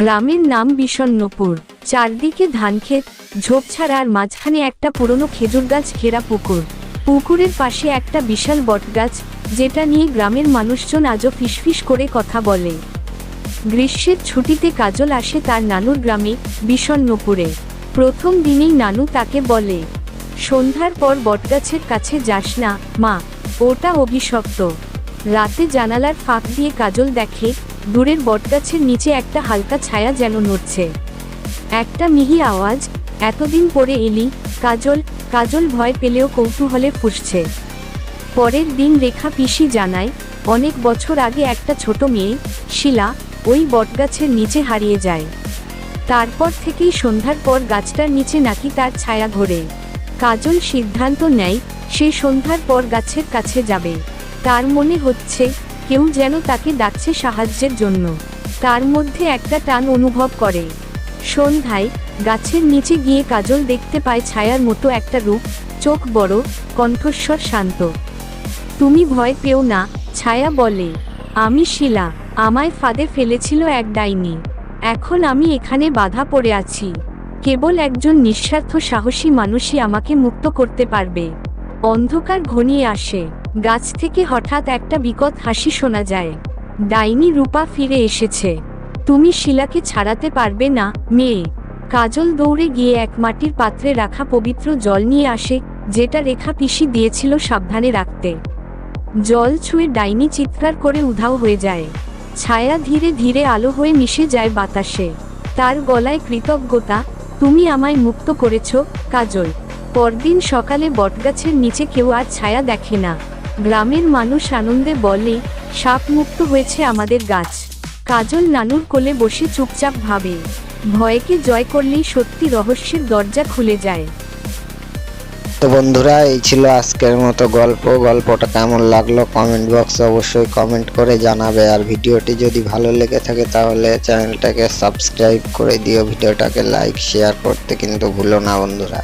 গ্রামের নাম বিষণ্ণপুর চারদিকে ধানক্ষেত ঝোপঝাড় আর মাঝখানে একটা পুরনো খেজুর গাছ ঘেরা পুকুর। পুকুরের পাশে একটা বিশাল বটগাছ, যেটা নিয়ে গ্রামের মানুষজন আজও ফিসফিস করে কথা বলে। গ্রীষ্মের ছুটিতে কাজল আসে তার নানুর গ্রামে বিষণ্ণপুরে প্রথম দিনেই নানু তাকে বলে, সন্ধ্যার পর বটগাছের কাছে যাস না, মা, ওটা অভিশপ্ত। রাতে জানালার ফাঁক দিয়ে কাজল দেখে, দূরের বটগাছের নিচে একটা হালকা ছায়া যেন নড়ছে। একটা মিহি আওয়াজ, এতদিন পরে এলি, কাজল কাজল ভয় পেলেও কৌতূহলে ফুসছে। পরের দিন রেখা পিসি জানায়, অনেক বছর আগে একটা ছোট মেয়ে, শিলা, ওই বটগাছের নিচে হারিয়ে যায়। তারপর থেকেই সন্ধ্যার পর গাছটার নিচে নাকি তার ছায়া ঘোরে। কাজল সিদ্ধান্ত নেয়, সে সন্ধ্যার পর গাছের কাছে যাবে। তার মনে হচ্ছে, কেউ যেন তাকে ডাকছে সাহায্যের জন্য। তার মধ্যে একটা টান অনুভব করে। সন্ধ্যায়, গাছের নিচে গিয়ে কাজল দেখতে পায় ছায়ার মতো একটা রূপ, চোখ বড়, কণ্ঠস্বর শান্ত। তুমি ভয় পেও না, ছায়া বলে, আমি শিলা, আমায় ফাঁদে ফেলেছিল এক ডাইনি। এখন আমি এখানে বাধা পড়ে আছি। কেবল একজন নিঃস্বার্থ সাহসী মানুষই আমাকে মুক্ত করতে পারবে। অন্ধকার ঘনিয়ে আসে। গাছ থেকে হঠাৎ একটা বিকট হাসি শোনা যায়। ডাইনি রূপা ফিরে এসেছে। তুমি শিলাকে ছাড়াতে পারবে না, মেয়ে। কাজল দৌড়ে গিয়ে এক মাটির পাত্রে রাখা পবিত্র জল নিয়ে আসে, যেটা রেখা পিসি দিয়েছিল সাবধানে রাখতে। জল ছুঁয়ে ডাইনি চিৎকার করে উধাও হয়ে যায়। ছায়া ধীরে ধীরে আলো হয়ে মিশে যায় বাতাসে। তার গলায় কৃতজ্ঞতা, তুমি আমায় মুক্ত করেছ, কাজল। পরদিন সকালে বটগাছের নিচে কেউ আর ছায়া দেখে না। গ্রামের মানুষ আনন্দে বলে, সাপ মুক্ত হয়েছে আমাদের গাছ। কাজল নানুর কোলে বসে চুপচাপ ভাবে। ভয়কে জয় করলেই সত্যি রহস্যের দরজা খুলে যায়। তো বন্ধুরা, এই ছিল আজকের মতো গল্প। গল্পটা কেমন লাগল কমেন্ট বক্সে অবশ্যই কমেন্ট করে জানাবে। আর ভিডিওটি যদি ভালো লেগে থাকে তাহলে চ্যানেলটাকে সাবস্ক্রাইব করে দিও। ভিডিওটাকে লাইক, শেয়ার করতে কিন্তু ভুলো না বন্ধুরা।